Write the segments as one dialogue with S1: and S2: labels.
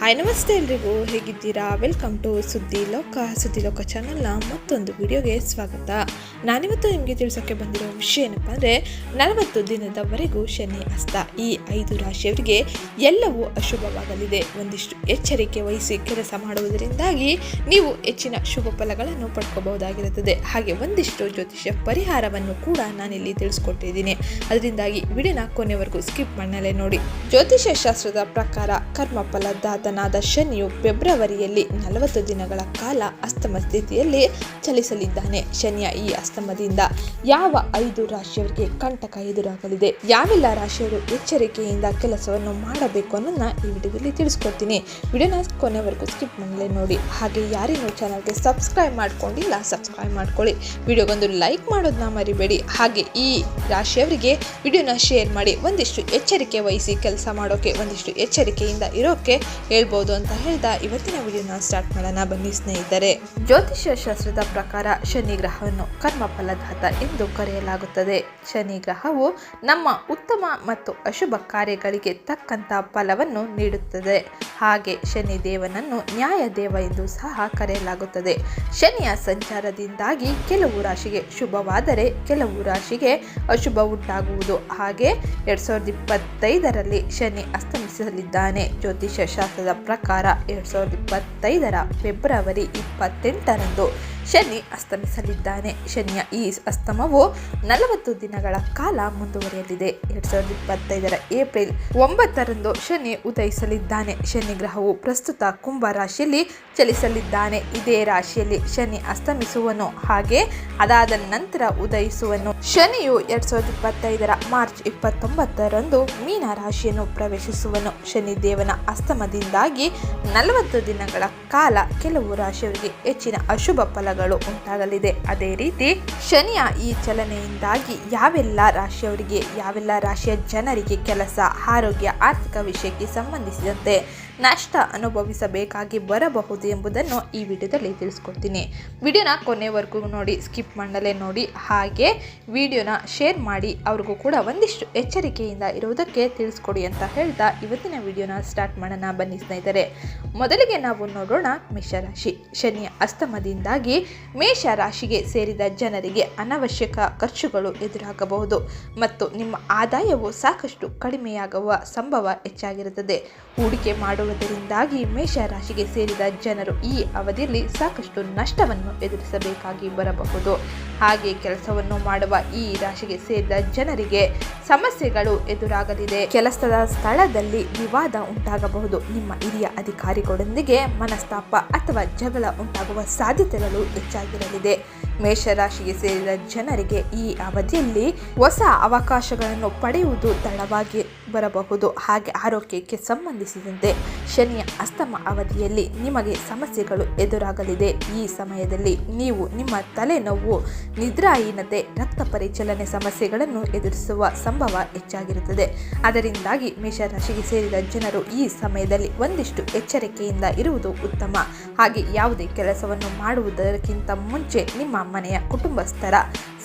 S1: Hi, ನಮಸ್ತೆ ಎಲ್ರಿಗೂ. ಹೇಗಿದ್ದೀರಾ? ವೆಲ್ಕಮ್ ಟು ಸುದ್ದಿ ಲೋಕ ಸುದ್ದಿ ಲೋಕ ಚಾನಲ್ನ ಮತ್ತೊಂದು ವಿಡಿಯೋಗೆ ಸ್ವಾಗತ. ನಾನಿವತ್ತು ನಿಮಗೆ ತಿಳಿಸೋಕ್ಕೆ ಬಂದಿರೋ ವಿಷಯ ಏನಪ್ಪ ಅಂದರೆ, ನಲವತ್ತು ದಿನದವರೆಗೂ ಶನಿ ಅಸ್ತ. ಈ ಐದು ರಾಶಿಯವರಿಗೆ ಎಲ್ಲವೂ ಅಶುಭವಾಗಲಿದೆ. ಒಂದಿಷ್ಟು ಎಚ್ಚರಿಕೆ ವಹಿಸಿ ಕೆಲಸ ಮಾಡುವುದರಿಂದಾಗಿ ನೀವು ಹೆಚ್ಚಿನ ಶುಭ ಫಲಗಳನ್ನು ಪಡ್ಕೋಬಹುದಾಗಿರುತ್ತದೆ. ಹಾಗೆ ಒಂದಿಷ್ಟು ಜ್ಯೋತಿಷ್ಯ ಪರಿಹಾರವನ್ನು ಕೂಡ ನಾನಿಲ್ಲಿ ತಿಳಿಸ್ಕೊಟ್ಟಿದ್ದೀನಿ. ಅದರಿಂದಾಗಿ ವಿಡಿಯೋನ ಕೊನೆವರೆಗೂ ಸ್ಕಿಪ್ ಮಾಡಲೇ ನೋಡಿ. ಜ್ಯೋತಿಷ್ಯ ಶಾಸ್ತ್ರದ ಪ್ರಕಾರ ಕರ್ಮಫಲದಾತನಾದ ಶನಿಯು ಫೆಬ್ರವರಿಯಲ್ಲಿ ನಲವತ್ತು ದಿನಗಳ ಕಾಲ ಅಸ್ತಮ ಸ್ಥಿತಿಯಲ್ಲಿ ಚಲಿಸಲಿದ್ದಾನೆ. ಶನಿಯ ಈ ಅಸ್ತಮದಿಂದ ಯಾವ ಐದು ರಾಶಿಯವರಿಗೆ ಕಂಟಕ ಎದುರಾಗಲಿದೆ, ಯಾವೆಲ್ಲ ರಾಶಿಯವರು ಎಚ್ಚರಿಕೆಯಿಂದ ಕೆಲಸವನ್ನು ಮಾಡಬೇಕು ಅನ್ನೋದನ್ನ ಈ ವಿಡಿಯೋದಲ್ಲಿ ತಿಳಿಸ್ಕೊಡ್ತೀನಿ. ವಿಡಿಯೋನ ಕೊನೆವರೆಗೂ ಸ್ಕಿಪ್ ಮಾಡಲೇ ನೋಡಿ. ಹಾಗೆ ಯಾರೇನೋ ಚಾನಲ್ಗೆ ಸಬ್ಸ್ಕ್ರೈಬ್ ಮಾಡ್ಕೊಂಡಿಲ್ಲ, ಸಬ್ಸ್ಕ್ರೈಬ್ ಮಾಡ್ಕೊಳ್ಳಿ. ವಿಡಿಯೋಗೊಂದು ಲೈಕ್ ಮಾಡೋದನ್ನ ಮರಿಬೇಡಿ. ಹಾಗೆ ಈ ರಾಶಿಯವರಿಗೆ ವಿಡಿಯೋನ ಶೇರ್ ಮಾಡಿ. ಒಂದಿಷ್ಟು ಎಚ್ಚರಿಕೆ ವಹಿಸಿ ಕೆಲಸ ಮಾಡೋಕೆ, ಒಂದಿಷ್ಟು ಎಚ್ಚರಿಕೆಯಿಂದ ಇರೋಕೆ ಹೇಳ್ಬೋದು ಅಂತ ಹೇಳ್ತಾ ಇವತ್ತಿನ ವಿಡಿಯೋನ ಸ್ಟಾರ್ಟ್ ಮಾಡೋಣ. ಬನ್ನಿ ಸ್ನೇಹಿತರೆ. ಜ್ಯೋತಿಷ್ಯ ಶಾಸ್ತ್ರದ ಪ್ರಕಾರ ಶನಿ ಗ್ರಹವನ್ನು ಕರ್ಮ ಫಲದಾತ ಎಂದು ಕರೆಯಲಾಗುತ್ತದೆ. ಶನಿ ಗ್ರಹವು ನಮ್ಮ ಉತ್ತಮ ಮತ್ತು ಅಶುಭ ಕಾರ್ಯಗಳಿಗೆ ತಕ್ಕಂತ ಫಲವನ್ನು ನೀಡುತ್ತದೆ. ಹಾಗೆ ಶನಿ ದೇವನನ್ನು ನ್ಯಾಯ ದೇವ ಎಂದು ಸಹ ಕರೆಯಲಾಗುತ್ತದೆ. ಶನಿಯ ಸಂಚಾರದಿಂದಾಗಿ ಕೆಲವು ರಾಶಿಗೆ ಶುಭವಾದರೆ ಕೆಲವು ರಾಶಿಗೆ ಅಶುಭ ಉಂಟಾಗುವುದು. ಹಾಗೆ ಎರಡ್ ಸಾವಿರದ ಇಪ್ಪತ್ತೈದರಲ್ಲಿ ಶನಿ ಅಸ್ತಮಿಸಲಿದ್ದಾನೆ. ಜ್ಯೋತಿಷ್ಯ ಶಾಸ್ತ್ರದ ಪ್ರಕಾರ ಎರಡು ಸಾವಿರದ ಇಪ್ಪತ್ತೈದರ ಫೆಬ್ರವರಿ ಇಪ್ಪತ್ತೆಂಟರಂದು ಶನಿ ಅಸ್ತಮಿಸಲಿದ್ದಾನೆ. ಶನಿಯ ಈ ಅಸ್ತಮವು ನಲವತ್ತು ದಿನಗಳ ಕಾಲ ಮುಂದುವರಿಯಲಿದೆ. ಎರಡ್ ಸಾವಿರದ ಇಪ್ಪತ್ತೈದರ ಏಪ್ರಿಲ್ ಒಂಬತ್ತರಂದು ಶನಿ ಉದಯಿಸಲಿದ್ದಾನೆ. ಶನಿ ಗ್ರಹವು ಪ್ರಸ್ತುತ ಕುಂಭ ರಾಶಿಯಲ್ಲಿ ಚಲಿಸಲಿದ್ದಾನೆ. ಇದೇ ರಾಶಿಯಲ್ಲಿ ಶನಿ ಅಸ್ತಮಿಸುವನು. ಹಾಗೆ ಅದಾದ ನಂತರ ಉದಯಿಸುವನು. ಶನಿಯು ಎರಡ್ ಸಾವಿರದ ಇಪ್ಪತ್ತೈದರ ಮಾರ್ಚ್ ಇಪ್ಪತ್ತೊಂಬತ್ತರಂದು ಮೀನ ರಾಶಿಯನ್ನು ಪ್ರವೇಶಿಸುವನು. ಶನಿ ದೇವನ ಅಸ್ತಮದಿಂದಾಗಿ ನಲವತ್ತು ದಿನಗಳ ಕಾಲ ಕೆಲವು ರಾಶಿಯವರಿಗೆ ಹೆಚ್ಚಿನ ಅಶುಭ ಫಲಗಳು ಉಂಟಾಗಲಿದೆ. ಅದೇ ರೀತಿ ಶನಿಯ ಈ ಚಲನೆಯಿಂದಾಗಿ ಯಾವೆಲ್ಲ ರಾಶಿಯವರಿಗೆ, ಯಾವೆಲ್ಲ ರಾಶಿಯ ಜನರಿಗೆ ಕೆಲಸ, ಆರೋಗ್ಯ, ಆರ್ಥಿಕ ವಿಷಯಕ್ಕೆ ಸಂಬಂಧಿಸಿದಂತೆ ನಷ್ಟ ಅನುಭವಿಸಬೇಕಾಗಿ ಬರಬಹುದು ಎಂಬುದನ್ನು ಈ ವಿಡಿಯೋದಲ್ಲಿ ತಿಳಿಸ್ಕೊಡ್ತೀನಿ. ವಿಡಿಯೋನ ಕೊನೆವರೆಗೂ ನೋಡಿ, ಸ್ಕಿಪ್ ಮಾಡಲೇ ನೋಡಿ, ಹಾಗೆ ವಿಡಿಯೋನ ಶೇರ್ ಮಾಡಿ, ಅವ್ರಿಗೂ ಕೂಡ ಒಂದಿಷ್ಟು ಎಚ್ಚರಿಕೆಯಿಂದ ಇರುವುದಕ್ಕೆ ತಿಳಿಸ್ಕೊಡಿ ಅಂತ ಹೇಳ್ತಾ ಇವತ್ತಿನ ವಿಡಿಯೋನ ಸ್ಟಾರ್ಟ್ ಮಾಡೋಣ. ಬನ್ನಿ ಸ್ನೇಹಿತರೆ, ಮೊದಲಿಗೆ ನಾವು ನೋಡೋಣ ಮೇಷರಾಶಿ ಶನಿಯ ಅಸ್ತಮದಿಂದಾಗಿ ಮೇಷ ರಾಶಿಗೆ ಸೇರಿದ ಜನರಿಗೆ ಅನವಶ್ಯಕ ಖರ್ಚುಗಳು ಎದುರಾಗಬಹುದು ಮತ್ತು ನಿಮ್ಮ ಆದಾಯವು ಸಾಕಷ್ಟು ಕಡಿಮೆಯಾಗುವ ಸಂಭವ ಹೆಚ್ಚಾಗಿರುತ್ತದೆ. ಹೂಡಿಕೆ ಮಾಡುವುದರಿಂದಾಗಿ ಮೇಷ ರಾಶಿಗೆ ಸೇರಿದ ಜನರು ಈ ಅವಧಿಯಲ್ಲಿ ಸಾಕಷ್ಟು ನಷ್ಟವನ್ನು ಎದುರಿಸಬೇಕಾಗಿ ಬರಬಹುದು. ಹಾಗೆ ಕೆಲಸವನ್ನು ಮಾಡುವ ಈ ರಾಶಿಗೆ ಸೇರಿದ ಜನರಿಗೆ ಸಮಸ್ಯೆಗಳು ಎದುರಾಗಲಿದೆ. ಕೆಲಸದ ಸ್ಥಳದಲ್ಲಿ ವಿವಾದ ಉಂಟಾಗಬಹುದು. ನಿಮ್ಮ ಹಿರಿಯ ಅಧಿಕಾರಿಗಳೊಂದಿಗೆ ಮನಸ್ತಾಪ ಅಥವಾ ಜಗಳ ಉಂಟಾಗುವ ಸಾಧ್ಯತೆಗಳು ಹೆಚ್ಚಾಗಿರಲಿದೆ. ಮೇಷರಾಶಿಗೆ ಸೇರಿದ ಜನರಿಗೆ ಈ ಅವಧಿಯಲ್ಲಿ ಹೊಸ ಅವಕಾಶಗಳನ್ನು ಪಡೆಯುವುದು ತಡವಾಗಿ ಬರಬಹುದು. ಹಾಗೆ ಆರೋಗ್ಯಕ್ಕೆ ಸಂಬಂಧಿಸಿದಂತೆ ಶನಿಯ ಅಸ್ತಮ ಅವಧಿಯಲ್ಲಿ ನಿಮಗೆ ಸಮಸ್ಯೆಗಳು ಎದುರಾಗಲಿದೆ. ಈ ಸಮಯದಲ್ಲಿ ನೀವು ನಿಮ್ಮ ತಲೆನೋವು, ನಿದ್ರಾಹೀನತೆ, ರಕ್ತ ಪರಿಚಲನೆ ಸಮಸ್ಯೆಗಳನ್ನು ಎದುರಿಸುವ ಸಂಭವ ಹೆಚ್ಚಾಗಿರುತ್ತದೆ. ಅದರಿಂದಾಗಿ ಮೇಷರಾಶಿಗೆ ಸೇರಿದ ಜನರು ಈ ಸಮಯದಲ್ಲಿ ಒಂದಿಷ್ಟು ಎಚ್ಚರಿಕೆಯಿಂದ ಇರುವುದು ಉತ್ತಮ. ಹಾಗೆ ಯಾವುದೇ ಕೆಲಸವನ್ನು ಮಾಡುವುದಕ್ಕಿಂತ ಮುಂಚೆ ನಿಮ್ಮ ಮನೆಯ ಕುಟುಂಬಸ್ಥರ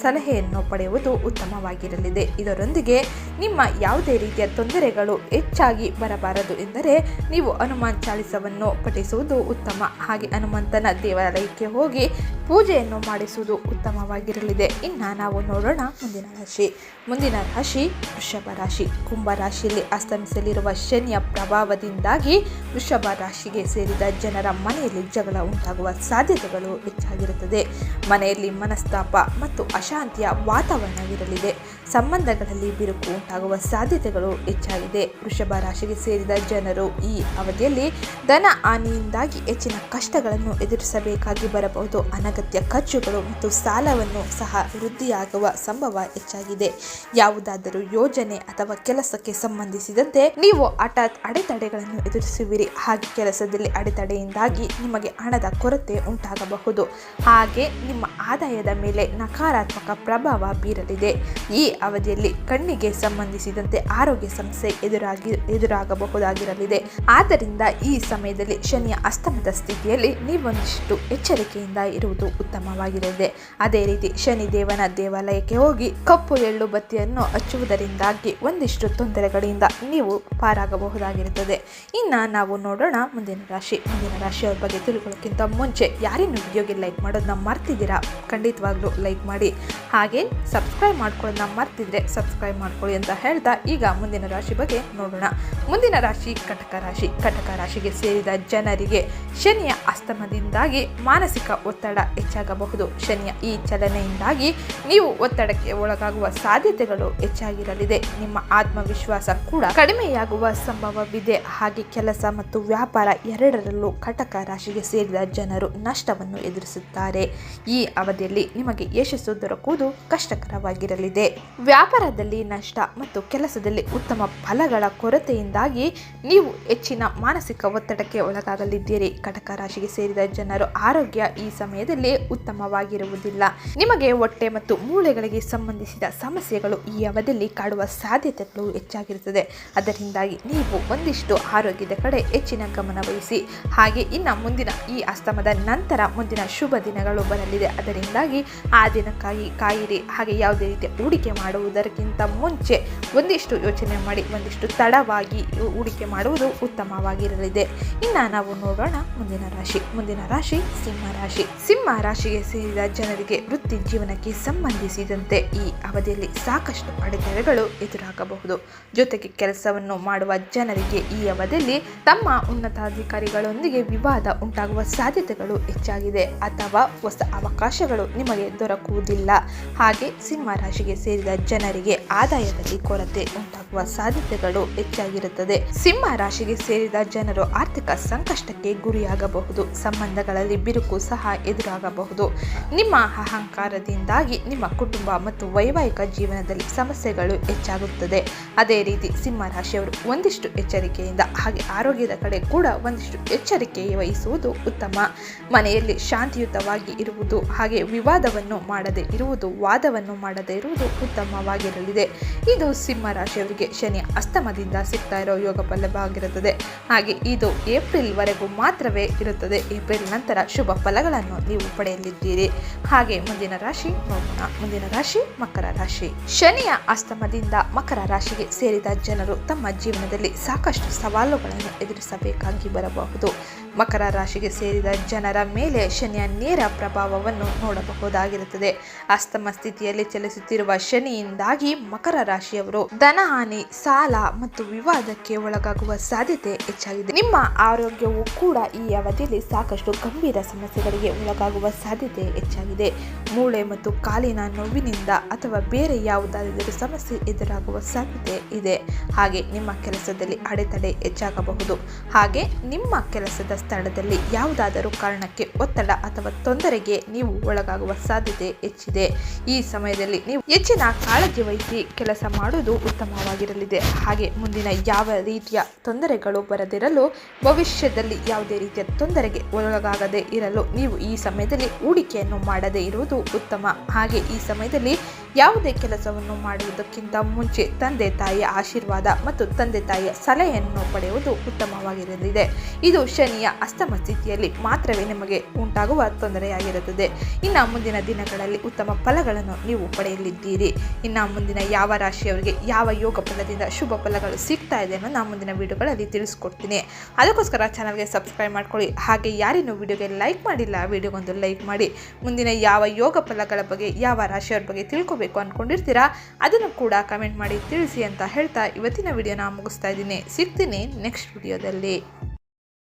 S1: ಸಲಹೆಯನ್ನು ಪಡೆಯುವುದು ಉತ್ತಮವಾಗಿರಲಿದೆ. ಇದರೊಂದಿಗೆ ನಿಮ್ಮ ಯಾವುದೇ ರೀತಿಯ ತೊಂದರೆಗಳು ಹೆಚ್ಚಾಗಿ ಬರಬಾರದು ಎಂದರೆ ನೀವು ಹನುಮಾನ್ ಚಾಲಿಸವನ್ನು ಪಠಿಸುವುದು ಉತ್ತಮ. ಹಾಗೆ ಹನುಮಂತನ ದೇವಾಲಯಕ್ಕೆ ಹೋಗಿ ಪೂಜೆಯನ್ನು ಮಾಡಿಸುವುದು ಉತ್ತಮವಾಗಿರಲಿದೆ. ಇನ್ನು ನಾವು ನೋಡೋಣ ಮುಂದಿನ ರಾಶಿ. ಮುಂದಿನ ರಾಶಿ ವೃಷಭ ರಾಶಿ. ಕುಂಭ ರಾಶಿಯಲ್ಲಿ ಅಸ್ತಮಿಸಲಿರುವ ಶನಿಯ ಪ್ರಭಾವದಿಂದಾಗಿ ವೃಷಭ ರಾಶಿಗೆ ಸೇರಿದ ಜನರ ಮನೆಯಲ್ಲಿ ಜಗಳ ಉಂಟಾಗುವ ಸಾಧ್ಯತೆಗಳು ಹೆಚ್ಚಾಗಿರುತ್ತದೆ. ಮನೆಯಲ್ಲಿ ಮನಸ್ತಾಪ ಮತ್ತು ಅಶಾಂತಿಯ ವಾತಾವರಣವಿರಲಿದೆ. ಸಂಬಂಧಗಳಲ್ಲಿ ಬಿರುಕು ಉಂಟಾಗುವ ಸಾಧ್ಯತೆಗಳು ಹೆಚ್ಚಾಗಿದೆ. ವೃಷಭ ರಾಶಿಗೆ ಸೇರಿದ ಜನರು ಈ ಅವಧಿಯಲ್ಲಿ ಧನ ಹಾನಿಯಿಂದಾಗಿ ಹೆಚ್ಚಿನ ಕಷ್ಟಗಳನ್ನು ಎದುರಿಸಬೇಕಾಗಿ ಬರಬಹುದು. ಅನಗತ್ಯ ಖರ್ಚುಗಳು ಮತ್ತು ಸಾಲವನ್ನು ಸಹ ವೃದ್ಧಿಯಾಗುವ ಸಂಭವ ಹೆಚ್ಚಾಗಿದೆ. ಯಾವುದಾದರೂ ಯೋಜನೆ ಅಥವಾ ಕೆಲಸಕ್ಕೆ ಸಂಬಂಧಿಸಿದಂತೆ ನೀವು ಹಠಾತ್ ಅಡೆತಡೆಗಳನ್ನು ಎದುರಿಸುವಿರಿ. ಹಾಗೆ ಕೆಲಸದಲ್ಲಿ ಅಡೆತಡೆಯಿಂದಾಗಿ ನಿಮಗೆ ಹಣದ ಕೊರತೆ ಉಂಟಾಗಬಹುದು. ಹಾಗೆ ನಿಮ್ಮ ಆದಾಯದ ಮೇಲೆ ನಕಾರಾತ್ಮಕ ನಕಾರಾತ್ಮಕ ಪ್ರಭಾವ ಬೀರಲಿದೆ. ಈ ಅವಧಿಯಲ್ಲಿ ಕಣ್ಣಿಗೆ ಸಂಬಂಧಿಸಿದಂತೆ ಆರೋಗ್ಯ ಸಮಸ್ಯೆ ಎದುರಾಗಿ, ಎದುರಾಗಬಹುದಾಗಿರಲಿದೆ. ಆದ್ದರಿಂದ ಈ ಸಮಯದಲ್ಲಿ ಶನಿಯ ಅಸ್ತಮದ ಸ್ಥಿತಿಯಲ್ಲಿ ನೀವೊಂದಿಷ್ಟು ಎಚ್ಚರಿಕೆಯಿಂದ ಇರುವುದು ಉತ್ತಮವಾಗಿರಲಿದೆ. ಅದೇ ರೀತಿ ಶನಿ ದೇವನ ದೇವಾಲಯಕ್ಕೆ ಹೋಗಿ ಕಪ್ಪು ಎಳ್ಳು ಬತ್ತಿಯನ್ನು ಹಚ್ಚುವುದರಿಂದಾಗಿ ಒಂದಿಷ್ಟು ತೊಂದರೆಗಳಿಂದ ನೀವು ಪಾರಾಗಬಹುದಾಗಿರುತ್ತದೆ. ಇನ್ನು ನಾವು ನೋಡೋಣ ಮುಂದಿನ ರಾಶಿ. ಮುಂದಿನ ರಾಶಿಯವ್ರ ಬಗ್ಗೆ ತಿಳ್ಕೊಳ್ಳೋಕ್ಕಿಂತ ಮುಂಚೆ ಯಾರೇನು ವಿಡಿಯೋಗೆ ಲೈಕ್ ಮಾಡೋದನ್ನ ಮರ್ತಿದ್ದೀರಾ? ಖಂಡಿತವಾಗ್ಲೂ ಲೈಕ್ ಮಾಡಿ. ಹಾಗೆ ಸಬ್ಸ್ಕ್ರೈಬ್ ಮಾಡ್ಕೊಳ್ಳೋದನ್ನ ಮರ್ತಿದ್ರೆ ಸಬ್ಸ್ಕ್ರೈಬ್ ಮಾಡ್ಕೊಳ್ಳಿ ಅಂತ ಹೇಳ್ತಾ ಈಗ ಮುಂದಿನ ರಾಶಿ ಬಗ್ಗೆ ನೋಡೋಣ. ಮುಂದಿನ ರಾಶಿ ಕಟಕ ರಾಶಿ. ಕಟಕ ರಾಶಿಗೆ ಸೇರಿದ ಜನರಿಗೆ ಶನಿಯ ಅಸ್ತಮದಿಂದಾಗಿ ಮಾನಸಿಕ ಒತ್ತಡ ಹೆಚ್ಚಾಗಬಹುದು. ಶನಿಯ ಈ ಚಲನೆಯಿಂದಾಗಿ ನೀವು ಒತ್ತಡಕ್ಕೆ ಒಳಗಾಗುವ ಸಾಧ್ಯತೆಗಳು ಹೆಚ್ಚಾಗಿರಲಿದೆ. ನಿಮ್ಮ ಆತ್ಮವಿಶ್ವಾಸ ಕೂಡ ಕಡಿಮೆಯಾಗುವ ಸಂಭವವಿದೆ. ಹಾಗೆ ಕೆಲಸ ಮತ್ತು ವ್ಯಾಪಾರ ಎರಡರಲ್ಲೂ ಕಟಕ ರಾಶಿಗೆ ಸೇರಿದ ಜನರು ನಷ್ಟವನ್ನು ಎದುರಿಸುತ್ತಾರೆ. ಈ ಅವಧಿಯಲ್ಲಿ ನಿಮಗೆ ಯಶಸ್ಸು ದೊರಕುವುದು ಕಷ್ಟಕರವಾಗಿರಲಿದೆ. ವ್ಯಾಪಾರದಲ್ಲಿ ನಷ್ಟ ಮತ್ತು ಕೆಲಸದಲ್ಲಿ ಉತ್ತಮ ಫಲಗಳ ಕೊರತೆಯಿಂದಾಗಿ ನೀವು ಹೆಚ್ಚಿನ ಮಾನಸಿಕ ಒತ್ತಡಕ್ಕೆ ಒಳಗಾಗಲಿದ್ದೀರಿ. ಕಟಕ ರಾಶಿಗೆ ಸೇರಿದ ಜನರು ಆರೋಗ್ಯ ಈ ಸಮಯದಲ್ಲಿ ಉತ್ತಮವಾಗಿರುವುದಿಲ್ಲ. ನಿಮಗೆ ಹೊಟ್ಟೆ ಮತ್ತು ಮೂಳೆಗಳಿಗೆ ಸಂಬಂಧಿಸಿದ ಸಮಸ್ಯೆಗಳು ಈ ಅವಧಿಯಲ್ಲಿ ಕಾಡುವ ಸಾಧ್ಯತೆಗಳು ಹೆಚ್ಚಾಗಿರುತ್ತದೆ. ಅದರಿಂದಾಗಿ ನೀವು ಒಂದಿಷ್ಟು ಆರೋಗ್ಯದ ಕಡೆ ಹೆಚ್ಚಿನ ಗಮನ ವಹಿಸಿ. ಹಾಗೆ ಇನ್ನು ಮುಂದಿನ ಈ ಅಸ್ತಮದ ನಂತರ ಮುಂದಿನ ಶುಭ ದಿನಗಳು ಬರಲಿದೆ. ಅದರಿಂದಾಗಿ ಆ ದಿನಕ್ಕಾಗಿ ಕಾಯಿರಿ ಹಾಗೆ ಯಾವುದೇ ರೀತಿಯ ಹೂಡಿಕೆ ಮಾಡುವುದಕ್ಕಿಂತ ಮುಂಚೆ ಒಂದಿಷ್ಟು ಯೋಚನೆ ಮಾಡಿ, ಒಂದಿಷ್ಟು ತಡವಾಗಿ ಹೂಡಿಕೆ ಮಾಡುವುದು ಉತ್ತಮವಾಗಿರಲಿದೆ. ಇನ್ನು ನಾವು ನೋಡೋಣ ಮುಂದಿನ ರಾಶಿ. ಮುಂದಿನ ರಾಶಿ ಸಿಂಹ ರಾಶಿ. ಸಿಂಹ ರಾಶಿಗೆ ಸೇರಿದ ಜನರಿಗೆ ವೃತ್ತಿ ಜೀವನಕ್ಕೆ ಸಂಬಂಧಿಸಿದಂತೆ ಈ ಅವಧಿಯಲ್ಲಿ ಸಾಕಷ್ಟು ಅಡೆತಡೆಗಳು ಎದುರಾಗಬಹುದು. ಜೊತೆಗೆ ಕೆಲಸವನ್ನು ಮಾಡುವ ಜನರಿಗೆ ಈ ಅವಧಿಯಲ್ಲಿ ತಮ್ಮ ಉನ್ನತಾಧಿಕಾರಿಗಳೊಂದಿಗೆ ವಿವಾದ ಉಂಟಾಗುವ ಸಾಧ್ಯತೆಗಳು ಹೆಚ್ಚಾಗಿದೆ. ಅಥವಾ ಹೊಸ ಅವಕಾಶಗಳು ನಿಮಗೆ ದೊರಕುವುದಿಲ್ಲ. ಹಾಗೆ ಸಿಂಹ ರಾಶಿಗೆ ಸೇರಿದ ಜನರಿಗೆ ಆದಾಯದಲ್ಲಿ ಕೊರತೆ ಉಂಟಾಗುವ ಸಾಧ್ಯತೆಗಳು ಹೆಚ್ಚಾಗಿರುತ್ತದೆ. ಸಿಂಹ ರಾಶಿಗೆ ಸೇರಿದ ಜನರು ಆರ್ಥಿಕ ಸಂಕಷ್ಟಕ್ಕೆ ಗುರಿಯಾಗಬಹುದು. ಸಂಬಂಧಗಳಲ್ಲಿ ಬಿರುಕು ಸಹ ಎದುರಾಗಬಹುದು. ನಿಮ್ಮ ಅಹಂಕಾರದಿಂದಾಗಿ ನಿಮ್ಮ ಕುಟುಂಬ ಮತ್ತು ವೈವಾಹಿಕ ಜೀವನದಲ್ಲಿ ಸಮಸ್ಯೆಗಳು ಹೆಚ್ಚಾಗುತ್ತದೆ. ಅದೇ ರೀತಿ ಸಿಂಹ ರಾಶಿಯವರು ಒಂದಿಷ್ಟು ಎಚ್ಚರಿಕೆಯಿಂದ ಹಾಗೆ ಆರೋಗ್ಯದ ಕಡೆ ಕೂಡ ಒಂದಿಷ್ಟು ಎಚ್ಚರಿಕೆ ವಹಿಸುವುದು ಉತ್ತಮ. ಮನೆಯಲ್ಲಿ ಶಾಂತಿಯುತವಾಗಿ ಇರುವುದು ಹಾಗೆ ವಿವಾದವನ್ನು ಮಾಡದೇ ಇರುವುದು ವಾದವನ್ನು ಮಾಡದೇ ಇರುವುದು ಉತ್ತಮವಾಗಿರಲಿದೆ. ಇದು ಸಿಂಹ ರಾಶಿಯವರಿಗೆ ಶನಿ ಅಸ್ತಮದಿಂದ ಸಿಗ್ತಾ ಇರೋ ಯೋಗ ಫಲವಾಗಿರುತ್ತದೆ. ಹಾಗೆ ಇದು ಏಪ್ರಿಲ್ ವರೆಗೂ ಮಾತ್ರವೇ ಇರುತ್ತದೆ. ಏಪ್ರಿಲ್ ನಂತರ ಶುಭ ಫಲಗಳನ್ನು ನೀವು ಪಡೆಯಲಿದ್ದೀರಿ. ಹಾಗೆ ಮುಂದಿನ ರಾಶಿ ಮುಂದಿನ ರಾಶಿ ಮಕರ ರಾಶಿ. ಶನಿಯ ಅಸ್ತಮದಿಂದ ಮಕರ ರಾಶಿಗೆ ಸೇರಿದ ಜನರು ತಮ್ಮ ಜೀವನದಲ್ಲಿ ಸಾಕಷ್ಟು ಸವಾಲುಗಳನ್ನು ಎದುರಿಸಬೇಕಾಗಿ ಬರಬಹುದು. ಮಕರ ರಾಶಿಗೆ ಸೇರಿದ ಜನರ ಮೇಲೆ ಶನಿಯ ನೇರ ಪ್ರಭಾವವನ್ನು ನೋಡಬಹುದಾಗಿರುತ್ತದೆ. ಅಸ್ತಮ ಸ್ಥಿತಿಯಲ್ಲಿ ಚಲಿಸುತ್ತಿರುವ ಶನಿಯಿಂದಾಗಿ ಮಕರ ರಾಶಿಯವರು ಧನಹಾನಿ ಸಾಲ ಮತ್ತು ವಿವಾದಕ್ಕೆ ಒಳಗಾಗುವ ಸಾಧ್ಯತೆ ಹೆಚ್ಚಾಗಿದೆ. ನಿಮ್ಮ ಆರೋಗ್ಯವು ಕೂಡ ಈ ಅವಧಿಯಲ್ಲಿ ಸಾಕಷ್ಟು ಗಂಭೀರ ಸಮಸ್ಯೆಗಳಿಗೆ ಒಳಗಾಗುವ ಸಾಧ್ಯತೆ ಹೆಚ್ಚಾಗಿದೆ. ಮೂಳೆ ಮತ್ತು ಕಾಲಿನ ನೋವಿನಿಂದ ಅಥವಾ ಬೇರೆ ಯಾವುದಾದರೂ ಸಮಸ್ಯೆ ಎದುರಾಗುವ ಸಾಧ್ಯತೆ ಇದೆ. ಹಾಗೆ ನಿಮ್ಮ ಕೆಲಸದಲ್ಲಿ ಅಡೆತಡೆ ಹೆಚ್ಚಾಗಬಹುದು. ಹಾಗೆ ನಿಮ್ಮ ಕೆಲಸದ ಸ್ಥಳದಲ್ಲಿ ಯಾವುದಾದರೂ ಕಾರಣಕ್ಕೆ ಒತ್ತಡ ಅಥವಾ ತೊಂದರೆಗೆ ನೀವು ಒಳಗಾಗುವ ಸಾಧ್ಯತೆ ಹೆಚ್ಚಿದೆ. ಈ ಸಮಯದಲ್ಲಿ ನೀವು ಹೆಚ್ಚಿನ ಕಾಳಜಿ ವಹಿಸಿ ಕೆಲಸ ಮಾಡುವುದು ಉತ್ತಮವಾಗಿರಲಿದೆ. ಹಾಗೆ ಮುಂದಿನ ಯಾವ ರೀತಿಯ ತೊಂದರೆಗಳು ಬರದಿರಲು ಭವಿಷ್ಯದಲ್ಲಿ ಯಾವುದೇ ರೀತಿಯ ತೊಂದರೆಗೆ ಒಳಗಾಗದೇ ಇರಲು ನೀವು ಈ ಸಮಯದಲ್ಲಿ ಹೂಡಿಕೆಯನ್ನು ಮಾಡದೇ ಇರುವುದು ಉತ್ತಮ. ಹಾಗೆ ಈ ಸಮಯದಲ್ಲಿ ಯಾವುದೇ ಕೆಲಸವನ್ನು ಮಾಡುವುದಕ್ಕಿಂತ ಮುಂಚೆ ತಂದೆ ತಾಯಿಯ ಆಶೀರ್ವಾದ ಮತ್ತು ತಂದೆ ತಾಯಿಯ ಸಲಹೆಯನ್ನು ಪಡೆಯುವುದು ಉತ್ತಮವಾಗಿರಲಿದೆ. ಇದು ಶನಿಯ ಅಸ್ತಮ ಸ್ಥಿತಿಯಲ್ಲಿ ಮಾತ್ರವೇ ನಿಮಗೆ ಉಂಟಾಗುವ ತೊಂದರೆಯಾಗಿರುತ್ತದೆ. ಇನ್ನು ಮುಂದಿನ ದಿನಗಳಲ್ಲಿ ಉತ್ತಮ ಫಲಗಳನ್ನು ನೀವು ಪಡೆಯಲಿದ್ದೀರಿ. ಇನ್ನು ಮುಂದಿನ ಯಾವ ರಾಶಿಯವರಿಗೆ ಯಾವ ಯೋಗ ಫಲದಿಂದ ಶುಭ ಫಲಗಳು ಸಿಗ್ತಾ ಇದೆ ಅನ್ನೋ ನಾನು ಮುಂದಿನ ವಿಡಿಯೋಗಳಲ್ಲಿ ತಿಳಿಸ್ಕೊಡ್ತೀನಿ. ಅದಕ್ಕೋಸ್ಕರ ಚಾನಲ್ಗೆ ಸಬ್ಸ್ಕ್ರೈಬ್ ಮಾಡ್ಕೊಳ್ಳಿ. ಹಾಗೆ ಯಾರಿನ್ನೂ ವಿಡಿಯೋಗೆ ಲೈಕ್ ಮಾಡಿಲ್ಲ, ವಿಡಿಯೋಗೊಂದು ಲೈಕ್ ಮಾಡಿ. ಮುಂದಿನ ಯಾವ ಯೋಗ ಫಲಗಳ ಬಗ್ಗೆ, ಯಾವ ರಾಶಿಯವ್ರ ಬಗ್ಗೆ ತಿಳ್ಕೊಬೇಕು ಅಂದ್ಕೊಂಡಿರ್ತೀರಾ ಅದನ್ನು ಕೂಡ ಕಮೆಂಟ್ ಮಾಡಿ ತಿಳಿಸಿ ಅಂತ ಹೇಳ್ತಾ ಇವತ್ತಿನ ವಿಡಿಯೋನ ಮುಗಿಸ್ತಾ ಇದ್ದೀನಿ. ಸಿಗ್ತೀನಿ ನೆಕ್ಸ್ಟ್ ವಿಡಿಯೋದಲ್ಲಿ